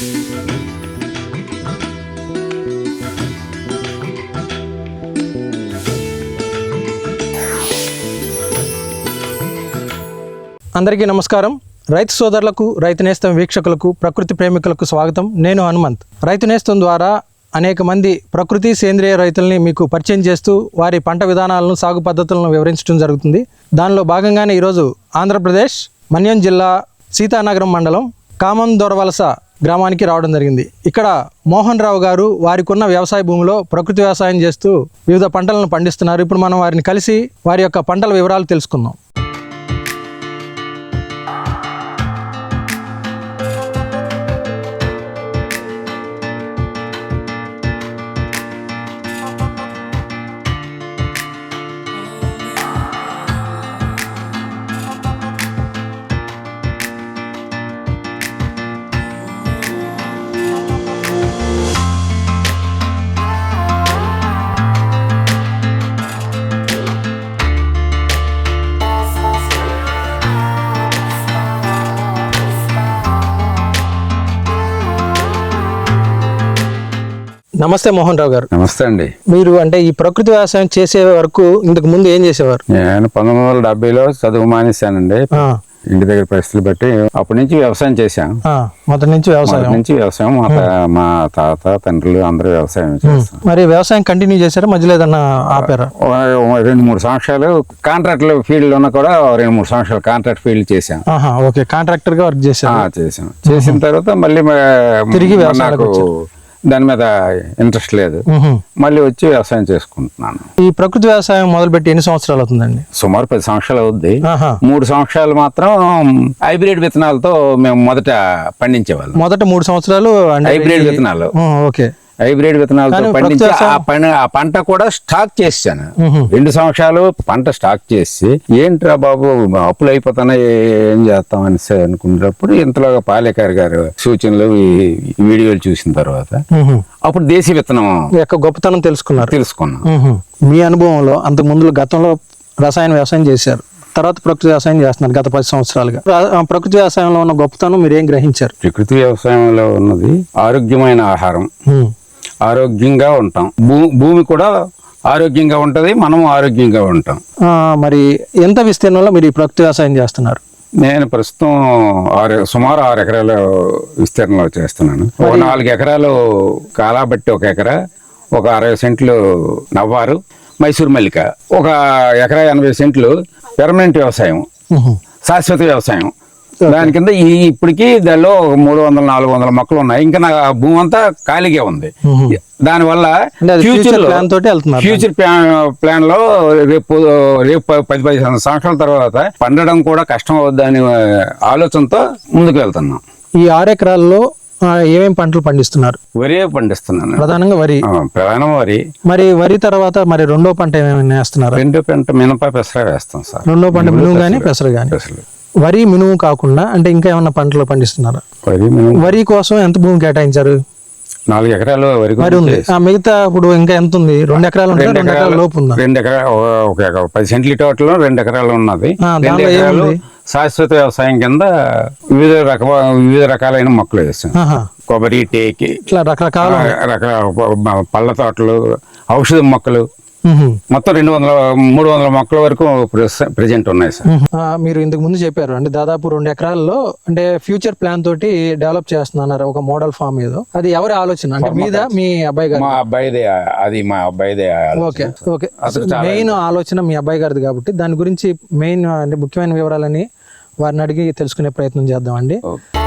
అందరికీ నమస్కారం. రైతు సోదరులకు రైతు నేస్తం వీక్షకులకు ప్రకృతి ప్రేమికులకు స్వాగతం. నేను హనుమంత్. రైతు నేస్తం ద్వారా అనేక మంది ప్రకృతి సేంద్రియ రైతుల్ని మీకు పరిచయం చేస్తూ వారి పంట విధానాలను సాగు పద్ధతులను వివరించడం జరుగుతుంది. దానిలో భాగంగానే ఈరోజు ఆంధ్రప్రదేశ్ మన్యం జిల్లా సీతానగరం మండలం కామం దొరవలస గ్రామానికి రావడం జరిగింది. ఇక్కడ మోహన్ రావు గారు వారికి ఉన్న వ్యవసాయ భూమిలో ప్రకృతి వ్యవసాయం చేస్తూ వివిధ పంటలను పండిస్తున్నారు. ఇప్పుడు మనం వారిని కలిసి వారి యొక్క పంటల వివరాలు తెలుసుకుందాం. నమస్తే మోహన్ రావు గారు. నమస్తే అండి. మీరు అంటే ఈ ప్రకృతి వ్యవసాయం చేసే వరకు ఇంతకు ముందు ఏం చేసేవారు? నేను పంతొమ్మిది వందల డెబ్బైలో చదువు మానేశానండి. ఇంటి దగ్గర పరిస్థితులు బట్టి అప్పటి నుంచి వ్యవసాయం చేశాం మొదటి నుంచి వ్యవసాయం. నుంచి వ్యవసాయం మా తాత తండ్రులు అందరూ వ్యవసాయం చేస్తాం మరి వ్యవసాయం కంటిన్యూ చేశారా? మధ్యలో ఏదన్నా ఆపారా? రెండు మూడు సంవత్సరాలు కాంట్రాక్ట్ ఫీల్డ్ ఉన్న కూడా రెండు మూడు సంవత్సరాలు కాంట్రాక్ట్ ఫీల్డ్ చేశాం ఓకే. కాంట్రాక్టర్గా వర్క్ ఆ, చేశారు చేశాం చేసిన తర్వాత మళ్ళీ తిరిగి నాకు దాని మీద ఇంట్రెస్ట్ లేదు. మళ్ళీ వచ్చి వ్యవసాయం చేసుకుంటున్నాను. ఈ ప్రకృతి వ్యవసాయం మొదలుపెట్టి ఎన్ని సంవత్సరాలు అవుతుందండి? సుమారు పది సంవత్సరాలు అవుద్ది. మూడు సంవత్సరాలు మాత్రం హైబ్రిడ్ విత్తనాలతో మేము మొదట పండించేవాళ్ళం. మొదట మూడు సంవత్సరాలు హైబ్రిడ్ విత్తనాలు. ఓకే. హైబ్రిడ్ విత్తనాలతో పండించి ఆ పని ఆ పంట కూడా స్టాక్ చేశాను. రెండు సంవత్సరాలు పంట స్టాక్ చేసి ఏంట్రా బాబు అప్పులు అయిపోతున్నాయి ఏం చేస్తాం అని అనుకున్నప్పుడు ఇంతలోగా పాలేకర్ గారు సూచనలు ఈ వీడియోలు చూసిన తర్వాత. అప్పుడు దేశీ విత్తనం యొక్క గొప్పతనం తెలుసుకున్నారు. తెలుసుకున్నాం. మీ అనుభవంలో అంతకు ముందు గతంలో రసాయన వ్యవసాయం చేశారు. తర్వాత ప్రకృతి వ్యవసాయం చేస్తున్నారు గత పది సంవత్సరాలుగా. ప్రకృతి వ్యవసాయంలో ఉన్న గొప్పతనం మీరు ఏం గ్రహించారు? ప్రకృతి వ్యవసాయంలో ఉన్నది ఆరోగ్యమైన ఆహారం. ఆరోగ్యంగా ఉంటాం. భూమి కూడా ఆరోగ్యంగా ఉంటది మనం ఆరోగ్యంగా ఉంటాం. మరి ఎంత విస్తీర్ణంలో మీరు ఈ ప్రకృతి వ్యవసాయం చేస్తున్నారు? నేను ప్రస్తుతం ఆరు సుమారు ఆరు ఎకరాల విస్తీర్ణంలో చేస్తున్నాను. ఒక నాలుగు ఎకరాలు కాలాబట్టి ఒక ఎకరా ఒక అరవై సెంట్లు నవ్వారు మైసూర్ మల్లిక. ఒక ఎకరా ఎనభై సెంట్లు పెర్మనెంట్ వ్యవసాయం. శాశ్వత వ్యవసాయం. దాని కింద ఈ ఇప్పటికి దానిలో ఒక మూడు వందల నాలుగు వందల మొక్కలు ఉన్నాయి. ఇంకా నా భూమి అంతా ఖాళీగా ఉంది. అంటే అది ఫ్యూచర్ ప్లాన్ తోటి వెళ్తున్నారు ఫ్యూచర్ ప్లాన్ ప్లాన్లో రేపు రేపు పది పది సంవత్సరాల తర్వాత పండడం కూడా కష్టం అవుద్దని ఆలోచనతో ముందుకు వెళ్తున్నాం. ఈ ఆరు ఎకరాల్లో ఆ, ఏమేం పంటలు పండిస్తున్నారు? వరే పండిస్తున్నాను. ప్రధానంగా వరి. ప్రధానం వరి. మరి వరి తర్వాత మరి రెండో పంట ఏమైనా వేస్తున్నారు? రెండు పెంట మినప పెసర వేస్తాం సార్. రెండో పంట మినుము కానీ పెసరు కానీ పెసలు వరి మినుము కాకుండా అంటే ఇంకా ఏమైనా పంటలు పండిస్తున్నారా? వరి మినుము. వరి కోసం ఎంత భూమి కేటాయించారు? నాలుగు ఎకరాలు వరి మరి ఉంది. ఆ మిగతా ఇప్పుడు ఇంకా ఎంత ఉంది? రెండు ఎకరాలు ఉంటే రెండు ఎకరాల లోపు ఉందా? రెండు ఎకరాలు ఒక ఎకరా పది సెంట్ల టోటల్ రెండు ఎకరాలు ఉన్నది. రెండు ఎకరాలు? శాశ్వత వ్యవసాయం కింద వివిధ రక వివిధ రకాలైన మొక్కలు వేస్తాం. కొబ్బరి టేకి ఇట్లా రకరకాల రకరకాల పళ్ళ తోటలు ఔషధ మొక్కలు. మొత్తం రెండు వందల మూడు వందల మొక్కల వరకు ప్రెజెంట్ ఉన్నాయి సార్. మీరు ఇంతకు ముందు చెప్పారు అంటే దాదాపు రెండు ఎకరాల్లో అంటే ఫ్యూచర్ ప్లాన్ తోటి డెవలప్ చేస్తున్నారు ఒక మోడల్ ఫామ్ ఏదో. అది ఎవరి ఆలోచన? అంటే మీద మీ అబ్బాయి గారు మా అబ్బాయిదే అది మా అబ్బాయిదే. Okay okay. మెయిన్ ఆలోచన మీ అబ్బాయి గారిది కాబట్టి దాని గురించి మెయిన్ అంటే ముఖ్యమైన వివరాలని వారిని అడిగి తెలుసుకునే ప్రయత్నం చేద్దామండి. ఓకే.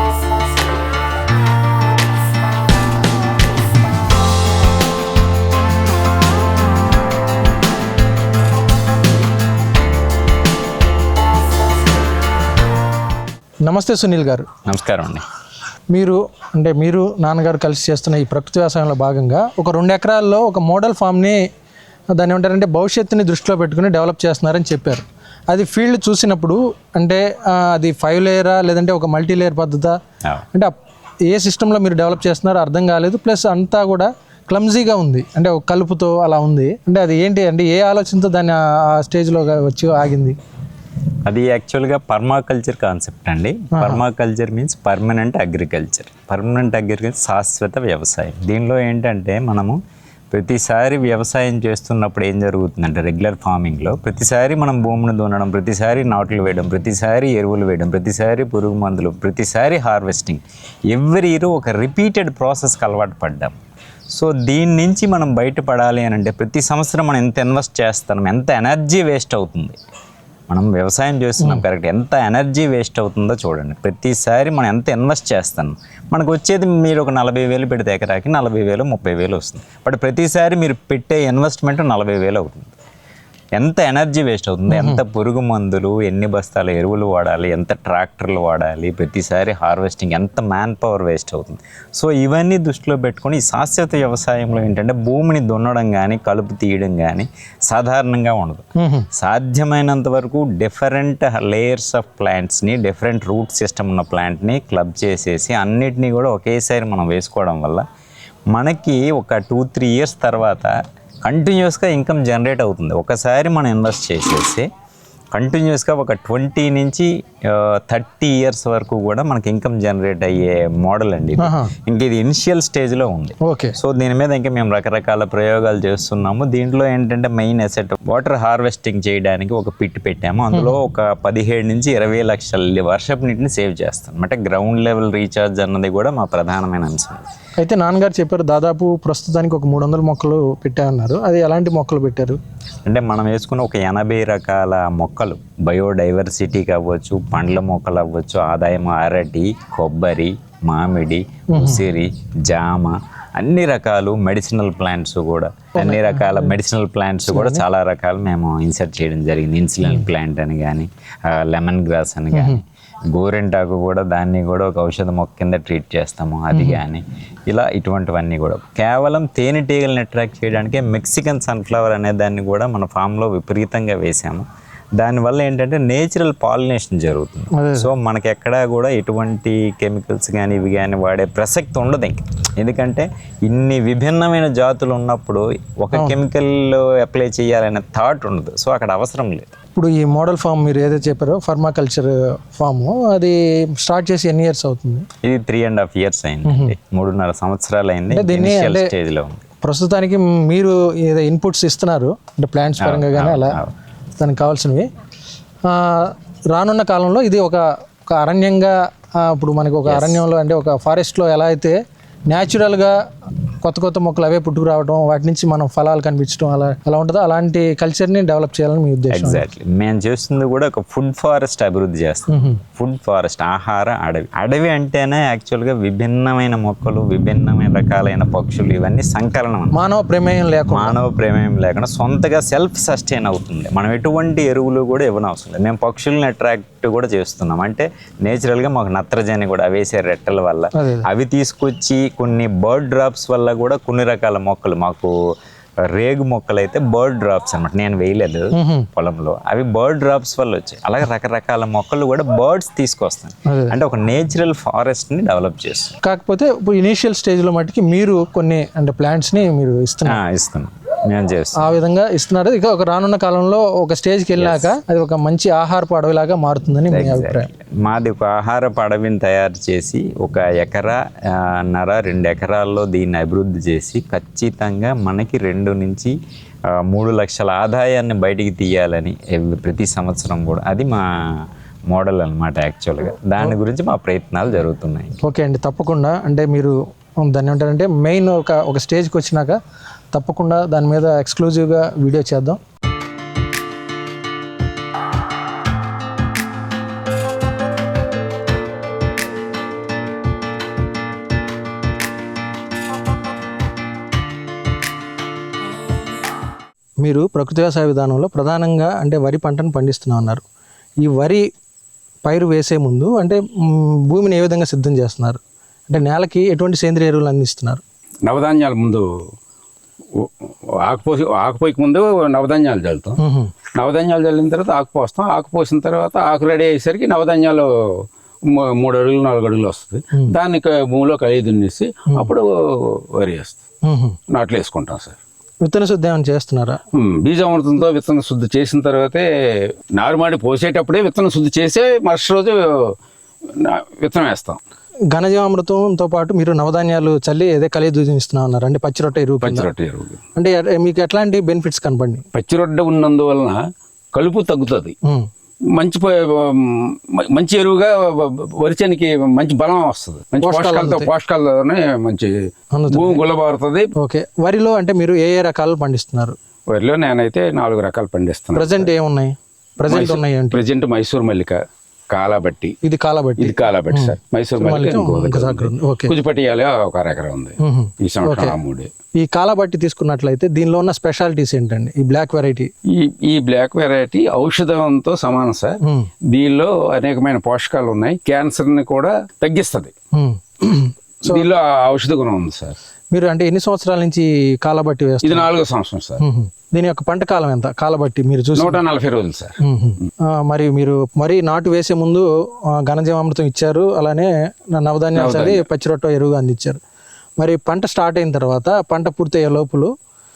నమస్తే సునీల్ గారు. నమస్కారం అండి. మీరు అంటే మీరు నాన్నగారు కలిసి చేస్తున్న ఈ ప్రకృతి వ్యవసాయంలో భాగంగా ఒక రెండు ఎకరాల్లో ఒక మోడల్ ఫామ్ని దాన్ని ఏమంటారంటే భవిష్యత్తుని దృష్టిలో పెట్టుకుని డెవలప్ చేస్తున్నారని చెప్పారు. అది ఫీల్డ్ చూసినప్పుడు అంటే అది ఫైవ్ లేయరా లేదంటే ఒక మల్టీ లేయర్ పద్ధత? అంటే ఏ సిస్టంలో మీరు డెవలప్ చేస్తున్నారో అర్థం కాలేదు ప్లస్ అంతా కూడా క్లమ్జీగా ఉంది. అంటే ఒక కలుపుతో అలా ఉంది. అంటే అది ఏంటి అంటే ఏ ఆలోచనతో దాన్ని ఆ స్టేజ్లో వచ్చి ఆగింది? అది యాక్చువల్గా పర్మాకల్చర్ కాన్సెప్ట్ అండి. Permaculture means permanent agriculture. Permanent agriculture శాశ్వత వ్యవసాయం. దీనిలో ఏంటంటే మనము ప్రతిసారి వ్యవసాయం చేస్తున్నప్పుడు ఏం జరుగుతుందంటే రెగ్యులర్ ఫార్మింగ్లో ప్రతిసారి మనం భూమిని దున్నడం ప్రతిసారి నాట్లు వేయడం ప్రతిసారి ఎరువులు వేయడం ప్రతిసారి పురుగు మందులు ప్రతిసారి హార్వెస్టింగ్. ఎవ్రీ ఇయర్ ఒక రిపీటెడ్ ప్రాసెస్కి అలవాటు పడ్డాం. సో దీని నుంచి మనం బయటపడాలి అని అంటే ప్రతి సంవత్సరం మనం ఎంత ఇన్వెస్ట్ చేస్తాం ఎంత ఎనర్జీ వేస్ట్ అవుతుంది. మనం వ్యవసాయం చేస్తున్నాం కరెక్ట్. ఎంత ఎనర్జీ వేస్ట్ అవుతుందో చూడండి. ప్రతిసారి మనం ఎంత ఇన్వెస్ట్ చేస్తాం? మనకు వచ్చేది మీరు ఒక నలభై వేలు పెడితే ఎకరాకి నలభై వేలు ముప్పై వేలు వస్తుంది. బట్ ప్రతిసారి మీరు పెట్టే ఇన్వెస్ట్మెంట్ నలభై వేలు అవుతుంది. ఎంత ఎనర్జీ వేస్ట్ అవుతుంది? ఎంత పురుగు మందులు ఎన్ని బస్తాల ఎరువులు వాడాలి ఎంత ట్రాక్టర్లు వాడాలి ప్రతిసారి హార్వెస్టింగ్ ఎంత మ్యాన్ పవర్ వేస్ట్ అవుతుంది? సో ఇవన్నీ దృష్టిలో పెట్టుకొని ఈ శాశ్వత వ్యవసాయంలో ఏంటంటే భూమిని దున్నడం కానీ కలుపు తీయడం కానీ సాధారణంగా ఉండదు. సాధ్యమైనంత వరకు డిఫరెంట్ లేయర్స్ ఆఫ్ ప్లాంట్స్ని డిఫరెంట్ రూట్ సిస్టమ్ ఉన్న ప్లాంట్ని క్లబ్ చేసేసి అన్నిటినీ కూడా ఒకేసారి మనం వేసుకోవడం వల్ల మనకి ఒక టూ త్రీ ఇయర్స్ తర్వాత కంటిన్యూస్గా ఇన్కమ్ జనరేట్ అవుతుంది. ఒకసారి మనం ఇన్వెస్ట్ చేసేసి కంటిన్యూస్గా ఒక ట్వంటీ నుంచి థర్టీ ఇయర్స్ వరకు కూడా మనకి ఇన్కమ్ జనరేట్ అయ్యే మోడల్ అండి ఇది. ఇంక ఇది ఇనిషియల్ స్టేజ్లో ఉంది. ఓకే. సో దీని మీద ఇంకా మేము రకరకాల ప్రయోగాలు చేస్తున్నాము. దీంట్లో ఏంటంటే మెయిన్ అసెట్ వాటర్ హార్వెస్టింగ్ చేయడానికి ఒక పిట్ పెట్టాము. అందులో ఒక పదిహేడు నుంచి ఇరవై లక్షల వర్షపు నీటిని సేవ్ చేస్తాం అంటే గ్రౌండ్ లెవెల్ రీఛార్జ్ అన్నది కూడా మా ప్రధానమైన అంశం. అయితే నాన్నగారు చెప్పారు దాదాపు ప్రస్తుతానికి ఒక మూడు వందల మొక్కలు పెట్టారన్నారు. అది ఎలాంటి మొక్కలు పెట్టారు? అంటే మనం వేసుకున్న ఒక ఎనభై రకాల మొక్కలు బయోడైవర్సిటీ అవ్వచ్చు పండ్ల మొక్కలు అవ్వచ్చు ఆదాయం అరటి కొబ్బరి మామిడి ఉసిరి జామ అన్ని రకాలు మెడిసినల్ ప్లాంట్స్ కూడా. అన్ని రకాల మెడిసినల్ ప్లాంట్స్ కూడా చాలా రకాలు మేము ఇన్సర్ట్ చేయడం జరిగింది. ఇన్సులిన్ ప్లాంట్ అని కానీ లెమన్ గ్రాస్ అని కానీ. గోరెంటాకు కూడా దాన్ని కూడా ఒక ఔషధ మొక్క కింద ట్రీట్ చేస్తాము అది కానీ ఇలా ఇటువంటివన్నీ కూడా. కేవలం తేనెటీగలను అట్రాక్ట్ చేయడానికి మెక్సికన్ సన్ఫ్లవర్ అనే దాన్ని కూడా మన ఫామ్లో విపరీతంగా వేసాము. దానివల్ల ఏంటంటే నేచురల్ పాలినేషన్ జరుగుతుంది. సో మనకి ఎక్కడా కూడా ఎటువంటి కెమికల్స్ కానీ ఇవి కానీ వాడే ప్రసక్తి ఉండదు ఇంక. ఎందుకంటే ఇన్ని విభిన్నమైన జాతులు ఉన్నప్పుడు ఒక కెమికల్ అప్లై చేయాలనే థాట్ ఉండదు. సో అక్కడ అవసరం లేదు. ఇప్పుడు ఈ మోడల్ ఫామ్ మీరు ఏదైతే చెప్పారో ఫార్మాకల్చర్ ఫామ్ అది స్టార్ట్ చేసి ఎన్ని ఇయర్స్ అవుతుంది? ఇది త్రీ అండ్ హాఫ్ ఇయర్స్ అయింది. మూడున్నర సంవత్సరాలు అయింది దీన్ని స్టేజ్లో ప్రస్తుతానికి మీరు ఏదో ఇన్పుట్స్ ఇస్తున్నారు అంటే ప్లాంట్స్ పరంగా కానీ అలా దానికి కావాల్సినవి. రానున్న కాలంలో ఇది ఒక ఒక అరణ్యంగా ఇప్పుడు మనకి ఒక అరణ్యంలో అంటే ఒక ఫారెస్ట్లో ఎలా అయితే న్యాచురల్గా కొత్త కొత్త మొక్కలు అవే పుట్టుకు రావడం వాటి నుంచి మనం ఫలాలు కనిపించడం అలా ఎలా ఉంటుందో? అలాంటి కల్చర్ని డెవలప్ చేయాలని మీ ఉద్దేశం. ఎగ్జాక్ట్లీ మేము చేస్తుంది కూడా ఒక ఫుడ్ ఫారెస్ట్ అభివృద్ధి చేస్తాం ఫుడ్ ఫారెస్ట్ ఆహార అడవి. అడవి అంటేనే యాక్చువల్గా విభిన్నమైన మొక్కలు విభిన్నమైన రకాలైన పక్షులు ఇవన్నీ సంకలనం. మానవ ప్రమేయం లేకుండా. మానవ ప్రమేయం లేకుండా సొంతగా సెల్ఫ్ సస్టైన్ అవుతుంది. మనం ఎటువంటి ఎరువులు కూడా ఇవ్వనవసరం లేదు. మేము పక్షుల్ని అట్రాక్ట్ కూడా చేస్తున్నాం. అంటే నేచురల్గా మాకు నత్రజని కూడా వేసే రెట్టల వల్ల. అవి తీసుకొచ్చి కొన్ని బర్డ్ డ్రాప్స్ వల్ల కూడా కొన్ని రకాల మొక్కలు. మాకు రేగు మొక్కలు అయితే బర్డ్ డ్రాప్స్ అన్నమాట. నేను వేయలేదు పొలంలో. అవి బర్డ్ డ్రాప్స్ వల్ల వచ్చాయి. అలాగే రకరకాల మొక్కలు కూడా బర్డ్స్ తీసుకొస్తాయి. అదే. అంటే ఒక నేచురల్ ఫారెస్ట్ని డెవలప్ చేస్తాం కాకపోతే ఇప్పుడు ఇనీషియల్ స్టేజ్లో మట్టుకి మీరు కొన్ని అంటే ప్లాంట్స్ని మీరు ఇస్తున్నారు. ఆ, ఇస్తున్నాం. చేస్తాం ఆ విధంగా ఇస్తున్నారు. ఇక ఒక రానున్న కాలంలో ఒక స్టేజ్కి వెళ్ళాక అది ఒక మంచి ఆహారపు అడవిలాగా మారుతుందని మీ అభిప్రాయం. మాది ఒక ఆహార అడవిని తయారు చేసి ఒక ఎకరా నర రెండు ఎకరాల్లో దీన్ని అభివృద్ధి చేసి ఖచ్చితంగా మనకి రెండు నుంచి మూడు లక్షల ఆదాయాన్ని బయటికి తీయాలని ప్రతి సంవత్సరం కూడా. అది మా మోడల్ అన్నమాట యాక్చువల్గా. దాని గురించి మా ప్రయత్నాలు జరుగుతున్నాయి. ఓకే అండి. తప్పకుండా. అంటే మీరు దాన్ని ఏమంటారంటే మెయిన్ ఒక ఒక స్టేజ్కి వచ్చినాక తప్పకుండా దాని మీద ఎక్స్క్లూజివ్గా వీడియో చేద్దాం. మీరు ప్రకృతి వ్యవసాయ విధానంలో ప్రధానంగా అంటే వరి పంటను పండిస్తున్నా ఉన్నారు ఈ వరి పైరు వేసే ముందు అంటే భూమిని ఏ విధంగా సిద్ధం చేస్తున్నారు? అంటే నేలకి ఎటువంటి సేంద్రియ ఎరువులు అందిస్తున్నారు? నవధాన్యాల ముందు ఆకుపోసి ఆకుపోయికి ముందు నవధాన్యాలు చల్లుతాం. నవధాన్యాలు చల్లిన తర్వాత ఆకు పోస్తాం. ఆకు పోసిన తర్వాత ఆకు రెడీ అయ్యేసరికి నవధాన్యాలు మూడు అడుగులు నాలుగు అడుగులు వస్తుంది దాన్ని భూమిలో కలిగి దున్నేసి అప్పుడు వరి వేస్తాం. నాట్లు వేసుకుంటాం సార్. విత్తన శుద్ధి ఏమైనా చేస్తున్నారా? బీజామృతంతో విత్తన శుద్ధి చేసిన తర్వాతే నారుమాడి పోసేటప్పుడే విత్తన శుద్ధి చేసే మరుసటి రోజు విత్తనం వేస్తాం. ఘనజీవామృతంతో పాటు మీరు నవధాన్యాలు చల్లి ఏదే కలిగి ఇస్తున్నా ఉన్నారు అంటే పచ్చి రొట్టె ఎరువు. పచ్చి రొట్టె ఎరువు అంటే మీకు ఎట్లాంటి బెనిఫిట్స్ కనపడి పచ్చి రొట్టె ఉన్నందువలన కలుపు తగ్గుతుంది. మంచి మంచి ఎరువుగా వరిచేనికి మంచి బలం వస్తుంది. మంచి పోషకాలతో పోషకాలతోనే మంచి. భూమి గుల్లబారుతుంది. ఓకే. వరిలో అంటే మీరు ఏ ఏ రకాలు పండిస్తున్నారు? వరిలో నేనైతే నాలుగు రకాలు పండిస్తున్నాను. ప్రజెంట్ ఏమున్నాయి? ప్రజెంట్ ఉన్నాయి ప్రజెంట్ మైసూర్ మల్లిక. కాలాబట్టి. ఇది కాలబట్టి. ఇది కాలాబట్టి సార్. మైసూర్ కుజిపటియాలో ఒక అరెకర ఉంది. ఈ సంవత్సరం మూడే. ఈ కాలబట్టి తీసుకున్నట్లయితే దీనిలో ఉన్న స్పెషాలిటీస్ ఏంటండి? ఈ బ్లాక్ వెరైటీ. ఈ ఈ బ్లాక్ వెరైటీ ఔషధంతో సమానం సార్. దీనిలో అనేకమైన పోషకాలు ఉన్నాయి. క్యాన్సర్ని కూడా తగ్గిస్తుంది. దీనిలో ఔషధ గుణం ఉంది సార్. మీరు అంటే ఎన్ని సంవత్సరాల నుంచి కాలబట్టి వేస్తారు ఇది నాలుగో సంవత్సరం సార్. దీని యొక్క పంట కాలం ఎంత? కాలబట్టి మీరు చూసి నూట నలభై రోజులు సార్. మరి మీరు మరి నాటు వేసే ముందు ఘనజీవామృతం ఇచ్చారు అలానే నవధాన్యాలు పచ్చి రొట్టె ఎరువుగా అందించారు. మరి పంట స్టార్ట్ అయిన తర్వాత పంట పూర్తయ్యే లోపులు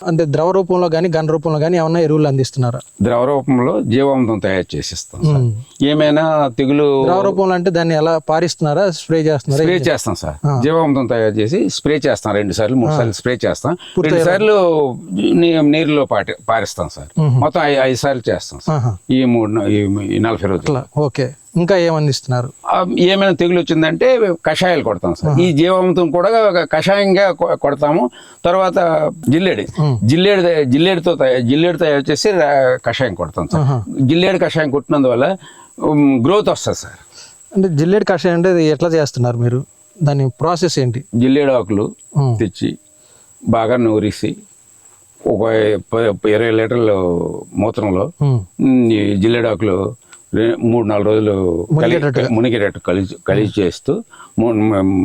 అంటే ద్రవ రూపంలో కానీ ఘన రూపంలో కానీ ఏమన్నా ఎరువులు అందిస్తున్నారా? ద్రవ రూపంలో జీవామృతం తయారు చేసిస్తాం సార్. ఏమైనా తెగులు ద్రవ రూపంలో అంటే దాన్ని ఎలా పారిస్తున్నారా స్ప్రే చేస్తున్నారా? స్ప్రే చేస్తాం సార్. జీవామృతం తయారు చేసి స్ప్రే చేస్తాం రెండు సార్లు మూడు సార్లు స్ప్రే చేస్తాం. రెండు సార్లు నీ- నీరులో పాటి పారిస్తాం సార్. మొత్తం ఐ- ఐదు సార్లు చేస్తాం సార్. ఆహా. ఈ మూడు ఈ ఈ నలభై రోజులు. అట్లా. ఓకే. ఇంకా ఏమందిస్తున్నారు? ఏమైనా తెగులు వచ్చిందంటే కషాయాలు కొడతాం సార్. ఈ జీవామృతం కూడా ఒక కషాయంగా కొడతాము. తర్వాత జిల్లేడి. జిల్లేడు జిల్లేడుతో జిల్లేడు తయారు చేసి కషాయం కొడతాం సార్. జిల్లేడు కషాయం కొట్టినందువల్ల గ్రోత్ వస్తుంది సార్. అంటే జిల్లేడు కషాయం అంటే ఎట్లా చేస్తున్నారు మీరు? దాని ప్రాసెస్ ఏంటి? జిల్లేడు ఆకులు. తెచ్చి బాగా నూరిసి ఒక ఇరవై లీటర్లు మూత్రంలో ఉమ్. మూడు నాలుగు రోజులు మునిగేటట్టు. కలిసి కలిసి చేస్తూ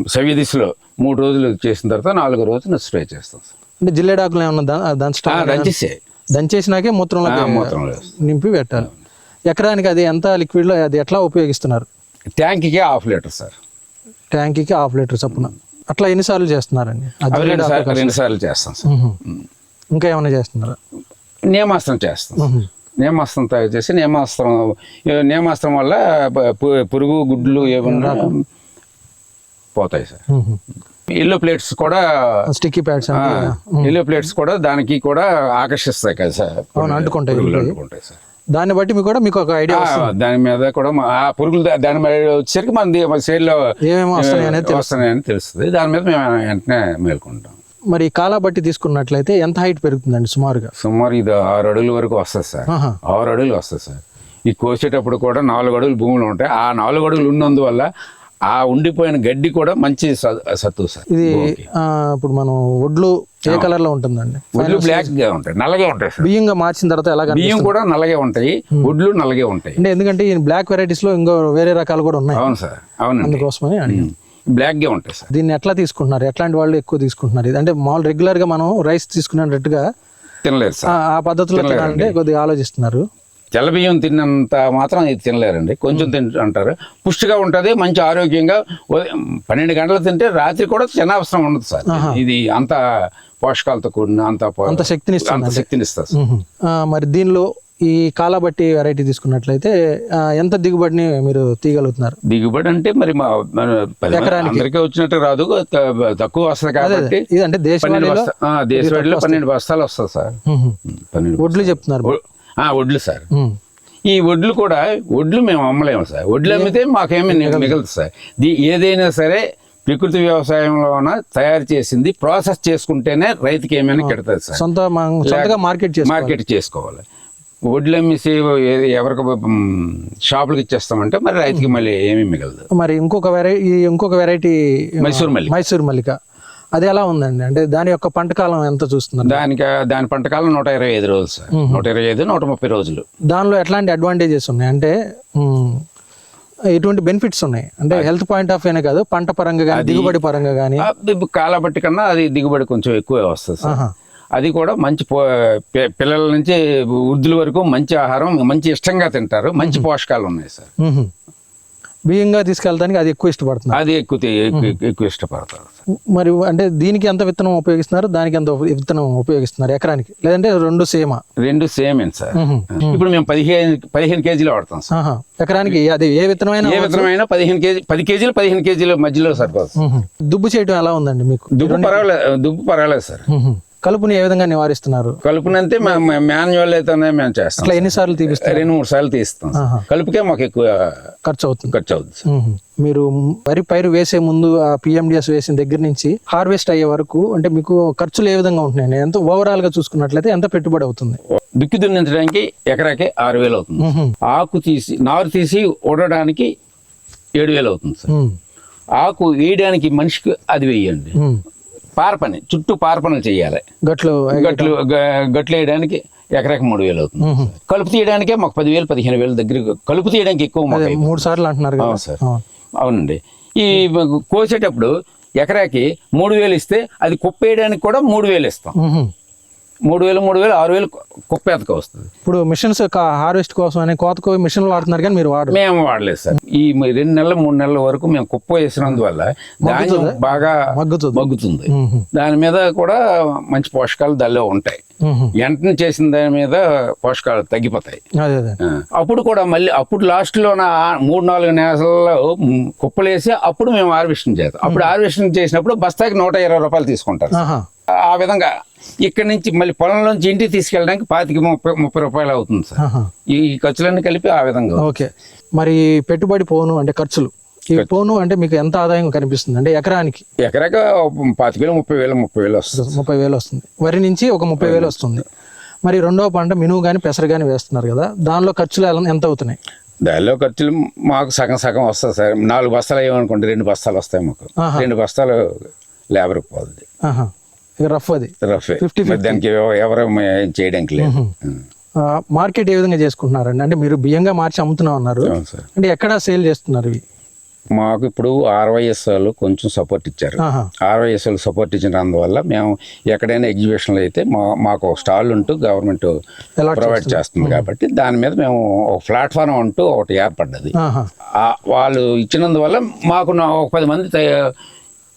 సవ్య దిశలో మూడు రోజులు చేసిన తర్వాత నాలుగో రోజున స్ప్రే చేస్తాం సార్. అంటే జిల్లేడు ఆకులు ఏమన్నా దంచేసే. దంచేసినాకే మూత్రంలో మూత్రంలో. నింపి పెట్టాలి. ఎకరానికి అది ఎంత లిక్విడ్లో అది ఎట్లా ఉపయోగిస్తున్నారు? ట్యాంక్కి హాఫ్ లీటర్ సార్. ట్యాంకీకి హాఫ్ లీటర్ చొప్పున. అట్లా ఎన్నిసార్లు చేస్తున్నారండి? ఆ అవి జిల్లేడు రెండు ఆకు సార్లు రెండు సార్లు చేస్తాం సార్. ఇంకా ఏమైనా చేస్తున్నారా? నియమాస్త్రం చేస్తాం. నియమాస్త్రం తయారు చేసి నియమాస్త్రం ఈ నియమాస్త్రం వల్ల పురుగు గుడ్లు ఏమన్నా పోతాయి సార్. ఎల్లో ప్లేట్స్ కూడా స్టిక్కీ ప్యాడ్స్ ఎల్లో ప్లేట్స్ కూడా దానికి కూడా ఆకర్షిస్తాయి కదా సార్. అంటుకుంటాయి. అంటుకుంటాయి సార్. దాన్ని బట్టి మీకు కూడా మీకు ఒక ఐడియా దాని మీద కూడా ఆ పురుగులు దాని మీద వచ్చేసరికి మన మన సేల్లో ఏమేమి వస్తున్నాయి అనేది వస్తున్నాయని తెలుస్తుంది. దాని మీద మేము వెంటనే మేల్కొంటాం. మరి కాలా బట్టి తీసుకున్నట్లయితే ఎంత హైట్ పెరుగుతుందండి సుమారుగా? సుమారు ఇది ఆరు అడుగుల వరకు వస్తుంది సార్. ఆరు అడుగులు వస్తుంది సార్. ఈ కోసేటప్పుడు కూడా నాలుగు అడుగులు భూములు ఉంటాయి. ఆ నాలుగు అడుగులు ఉన్నందువల్ల ఆ ఉండిపోయిన గడ్డి కూడా మంచి సత్తు సార్ ఇది ఇప్పుడు మనం ఒడ్లు ఏ కలర్లో ఉంటుందండి? ఒడ్లు బ్లాక్గా ఉంటాయి. నల్లగా ఉంటాయి సార్. బియ్యంగా మార్చిన తర్వాత ఎలాగ బియ్యం కూడా నల్లగే ఉంటాయి. ఒడ్లు నల్లగే ఉంటాయి. అంటే ఎందుకంటే ఈ బ్లాక్ వెరైటీస్లో ఇంకో వేరే రకాలు కూడా ఉన్నాయి. అవును సార్. అవునండి. అందుకోసమని అడిగాను. బ్లాక్గా ఉంటాయి సార్. దీన్ని ఎట్లా తీసుకుంటున్నారు? ఎట్లాంటి వాళ్ళు ఎక్కువ తీసుకుంటున్నారు? ఇది అంటే మామూలు రెగ్యులర్గా మనం రైస్ తీసుకునేటట్టుగా తినలేరు సార్. ఆ- పద్ధతిలో తినాలంటే కొద్దిగా ఆలోచిస్తున్నారు. తెల్ల బియ్యం తిన్నంత మాత్రం ఇది తినలేరండి. కొంచెం తింట అంటారు. పుష్టిగా ఉంటుంది మంచి ఆరోగ్యంగా పన్నెండు గంటలు తింటే రాత్రి కూడా తినవసరం ఉండదు సార్. ఇది అంత పోషకాలతో కూడిన అంత అంత శక్తిని అంత శక్తిని ఇస్తుంది మరి దీనిలో ఈ కాలాబట్టి వెరైటీ తీసుకున్నట్లయితే ఎంత దిగుబడిని మీరు తీయగలుగుతున్నారు? దిగుబడి అంటే మరి మా అందరికీ వచ్చినట్టు రాదు తక్కువ వస్తుంది కాబట్టి ఇది అంటే పన్నెండు దేశవాళీలో పన్నెండు బస్తాలు వస్తుంది సార్. పన్నెండు వడ్లు చెప్తున్నారు. వడ్లు సార్. ఈ వడ్లు కూడా వడ్లు మేము అమ్మలేము సార్. వడ్లు అమ్మితే మాకేమీ మిగలదు. సార్. ఏదైనా సరే ప్రకృతి వ్యవసాయంలోన తయారు చేసింది ప్రాసెస్ చేసుకుంటేనే రైతుకి ఏమైనా కెడుతుంది సార్. సొంత మనం సొంతగా మార్కెట్ మార్కెట్ చేసుకోవాలి. వడ్లు అమ్మేసి ఎవరికి షాపులకు ఇచ్చేస్తామంటే మరి రైతుకి మళ్ళీ ఏమీ మిగలదు. మరి ఇంకొక వెరైటీ ఇంకొక వెరైటీ మైసూర్ మల్లి మైసూర్ మల్లిక. అది ఎలా ఉందండి? అంటే దాని యొక్క పంట కాలం ఎంత చూస్తున్నారు? దానికి దాని పంటకాలం నూట ఇరవై ఐదు రోజులు సార్. నూట ఇరవై ఐదు నూట ముప్పై రోజులు. దానిలో ఎట్లాంటి అడ్వాంటేజెస్ ఉన్నాయి? అంటే ఎటువంటి బెనిఫిట్స్ ఉన్నాయి? అంటే హెల్త్ పాయింట్ ఆఫ్ వ్యూనే కాదు పంట పరంగా కానీ దిగుబడి పరంగా కానీ కాలబట్టి కన్నా అది దిగుబడి కొంచెం ఎక్కువే వస్తుంది సార్. అది కూడా మంచి పిల్లల నుంచి వృద్ధుల వరకు మంచి ఆహారం మంచి ఇష్టంగా తింటారు. మంచి పోషకాలు ఉన్నాయి సార్. బియ్యంగా తీసుకెళ్ళడానికి అది ఎక్కువ ఇష్టపడుతున్నారు. అది ఎక్కువ ఎక్కువ ఇష్టపడతారు మరి అంటే దీనికి ఎంత విత్తనం ఉపయోగిస్తున్నారు? దానికి ఎంత విత్తనం ఉపయోగిస్తున్నారు ఎకరానికి? లేదంటే రెండు సేమా? రెండు సేమ్ సార్. ఇప్పుడు మేము పదిహేను పదిహేను కేజీలు వాడతాం సార్. ఎకరానికి అది ఏ విత్తనమైనా ఏ విత్తనమైనా పదిహేను కేజీ పది కేజీలు పదిహేను కేజీల మధ్యలో సరిపోతుంది. దుబ్బు చేయటం ఎలా ఉందండి మీకు? దుబ్బు పర్వాలేదు దుబ్బు పర్వాలేదు సార్. కలుపుని ఏ విధంగా నివారిస్తున్నారు? కలుపునంతే మాన్యువల్ అయితేనే మేము చేస్తాం. అట్లా ఎన్నిసార్లు తీపిస్తారు? రెండు మూడు సార్లు తీస్తాం. కలుపుకే మాకు ఎక్కువ ఖర్చు అవుతుంది ఖర్చు అవుతుంది. మీరు వరి పైరు వేసే ముందు ఆ పిఎండిఎస్ వేసిన దగ్గర నుంచి హార్వెస్ట్ అయ్యే వరకు అంటే మీకు ఖర్చులు ఏ విధంగా ఉంటున్నాయి ఎంత ఓవరాల్గా చూసుకున్నట్లయితే ఎంత పెట్టుబడి అవుతుంది? దుక్కి దున్నించడానికి ఎకరాకి ఆరు వేలు అవుతుంది. ఆకు తీసి నారు తీసి ఉడడానికి ఏడు వేలు అవుతుంది సార్. ఆకు వేయడానికి మనిషికి అది వేయండి. పారపని చుట్టూ పారపనులు చేయాలి. గట్లు గట్లు గట్లు వేయడానికి ఎకరాకి మూడు వేలు అవుతుంది. కలుపు తీయడానికే మాకు పదివేలు పదిహేను వేలు దగ్గర కలుపు తీయడానికి ఎక్కువ మూడు సార్లు అంటున్నారు అవును సార్. అవునండి. ఈ కోసేటప్పుడు ఎకరాకి మూడు వేలు ఇస్తే అది కుప్పేయడానికి కూడా మూడు వేలు ఇస్తాం. మూడు వేలు మూడు వేలు ఆరు వేలు కుప్పేతక వస్తుంది. ఇప్పుడు మిషన్స్ హార్వెస్ట్ కోసం అని కోతకు మిషన్లు వాడుతున్నారు కానీ మీరు వాడరు. మేము వాడలేదు సార్. ఈ రెండు నెలలు మూడు నెలల వరకు మేము కుప్ప వేసినందువల్ల ధాన్యం బాగా మగ్గుతుంది. దాని మీద కూడా మంచి పోషకాలు దానిలో ఉంటాయి. వెంటనే చేసిన దాని మీద పోషకాలు తగ్గిపోతాయి. అప్పుడు కూడా మళ్ళీ అప్పుడు లాస్ట్లో నా మూడు నాలుగు నెలల్లో కుప్పలేసి అప్పుడు మేము హార్వెస్టింగ్ చేస్తాం. అప్పుడు హార్వెస్టింగ్ చేసినప్పుడు బస్తాకి నూట ఇరవై రూపాయలు తీసుకుంటారు ఆ విధంగా ఇక్కడ నుంచి మళ్ళీ పొలంలోంచి ఇంటికి తీసుకెళ్ళడానికి పాతికి ముప్పై ముప్పై రూపాయలు అవుతుంది సార్. ఈ ఖర్చులన్నీ కలిపి ఆ విధంగా ఓకే. మరి పెట్టుబడి పోను అంటే ఖర్చులు. ఈ పోను అంటే మీకు ఎంత ఆదాయం కనిపిస్తుంది? అంటే ఎకరానికి? ఎకరాక పాతిక వేలు ముప్పై వేలు ముప్పై వేలు వస్తుంది. ముప్పై వేలు వస్తుంది. వరి నుంచి ఒక ముప్పై వేలు వస్తుంది. మరి రెండవ పంట మినువు కానీ పెసర కానీ వేస్తున్నారు కదా దానిలో ఖర్చులు ఎంత అవుతున్నాయి? దానిలో ఖర్చులు మాకు సగం సగం వస్తుంది సార్. నాలుగు బస్తాలు ఏమనుకోండి రెండు బస్తాలు వస్తాయి మాకు. రెండు బస్తాలు లేబర్కి పోతుంది. రఫ్ అది. రఫే. 50-50. మరి దానికి ఎవ- ఎవరు చేయడానికి లేదు. మార్కెట్ ఏ విధంగా చేసుకుంటున్నారండి? అంటే మీరు బియ్యంగా మార్చి అమ్ముతున్నాం సార్. అంటే ఎక్కడ సేల్ చేస్తున్నారు ఇవి? మాకు ఇప్పుడు ఆర్వైఎస్ వాళ్ళు కొంచెం సపోర్ట్ ఇచ్చారు. ఆహా. ఆర్వైఎస్ వాళ్ళు సపోర్ట్ ఇచ్చినందువల్ల మేము ఎక్కడైనా ఎగ్జిబిషన్లో అయితే మా మాకు ఒక స్టాల్ ఉంటూ గవర్నమెంట్ ప్రొవైడ్ చేస్తుంది కాబట్టి దాని మీద మేము ఒక ప్లాట్ఫామ్ అంటూ ఒకటి ఏర్పడ్డది. వాళ్ళు ఇచ్చినందువల్ల మాకు ఒక పది మంది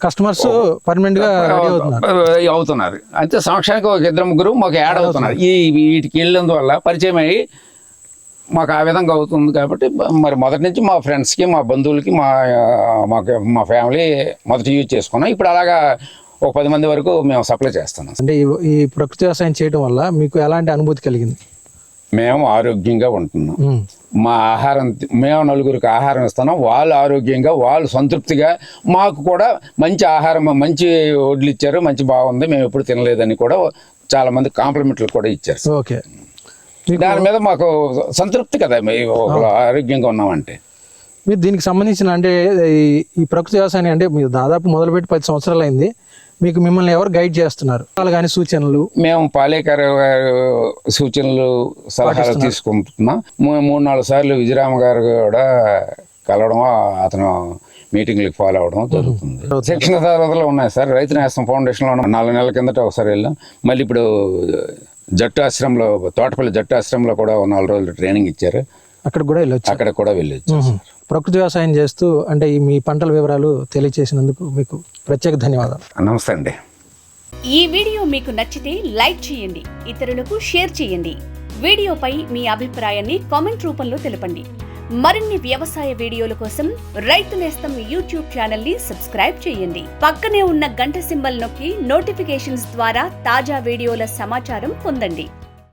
కస్టమర్స్ పర్మనెంట్గా అవుతున్నారు. అవుతున్నారు. అయితే సంవత్సరానికి ఒక ఇద్దరు ముగ్గురు మాకు యాడ్ అవుతున్నారు. ఈ వీటికి వెళ్ళినందువల్ల పరిచయం అయ్యి మాకు ఆ విధంగా అవుతుంది కాబట్టి మరి మొదటి నుంచి మా ఫ్రెండ్స్కి మా బంధువులకి మా మాకు మా ఫ్యామిలీ మొదటి యూజ్ చేసుకున్నాం. ఇప్పుడు అలాగా ఒక పది మంది వరకు మేము సప్లై చేస్తున్నాం. అంటే ఈ- ప్రకృతి వ్యవసాయం చేయడం వల్ల మీకు ఎలాంటి అనుభూతి కలిగింది? మేము ఆరోగ్యంగా ఉంటున్నాం. మా ఆహారం మేము నలుగురికి ఆహారం ఇస్తున్నాం. వాళ్ళు ఆరోగ్యంగా వాళ్ళు సంతృప్తిగా మాకు కూడా మంచి ఆహారం మంచి వడ్లు ఇచ్చారు మంచి బాగుంది మేము ఎప్పుడు తినలేదని కూడా చాలా మంది కాంప్లిమెంట్లు కూడా ఇచ్చారు. ఓకే. దాని మీద మాకు సంతృప్తి కదా ఆరోగ్యంగా ఉన్నామంటే. మీరు దీనికి సంబంధించిన అంటే ఈ- ఈ ప్రకృతి వ్యవసాయాన్ని అంటే మీరు దాదాపు మొదలుపెట్టి పది సంవత్సరాలు అయింది. మీకు మిమ్మల్ని ఎవరు గైడ్ చేస్తున్నారు? వాళ్ళు కానీ సూచనలు? మేము పాలేకర్ గారు సూచనలు సలహాలు తీసుకుంటున్నాం. మూడు నాలుగు సార్లు విజయరామ గారు కూడా కలవడం అతను మీటింగ్లకు ఫాలో అవడం జరుగుతుంది. శిక్షణ తరగతులు ఉన్నాయి సార్. రైతు నేస్తం ఫౌండేషన్లో ఉన్న. నాలుగు నెలల కిందట ఒకసారి వెళ్ళాం. మళ్ళీ ఇప్పుడు జట్టు ఆశ్రమంలో తోటపల్లి జట్టు ఆశ్రమంలో కూడా నాలుగు రోజులు ట్రైనింగ్ ఇచ్చారు. అక్కడ కూడా వెళ్ళొచ్చు? అక్కడ కూడా వెళ్ళొచ్చు. ప్రకృతి వ్యవసాయం చేస్తూ అంటే ఈ మీ పంటల వివరాలు తెలియచేసినందుకు మీకు ప్రత్యేక ధన్యవాదాలు. నమస్తే అండి. ఈ వీడియో మీకు నచ్చితే లైక్ చేయండి ఇతరులకు షేర్ చేయండి. వీడియోపై మీ అభిప్రాయాన్ని కామెంట్ రూపంలో తెలపండి. మరిన్ని వ్యవసాయ వీడియోల కోసం రైతు నేస్తం యూట్యూబ్ ఛానల్ని సబ్స్క్రైబ్ చేయండి. పక్కనే ఉన్న గంట సింబల్ నొక్కి నోటిఫికేషన్స్ ద్వారా తాజా వీడియోల సమాచారం పొందండి.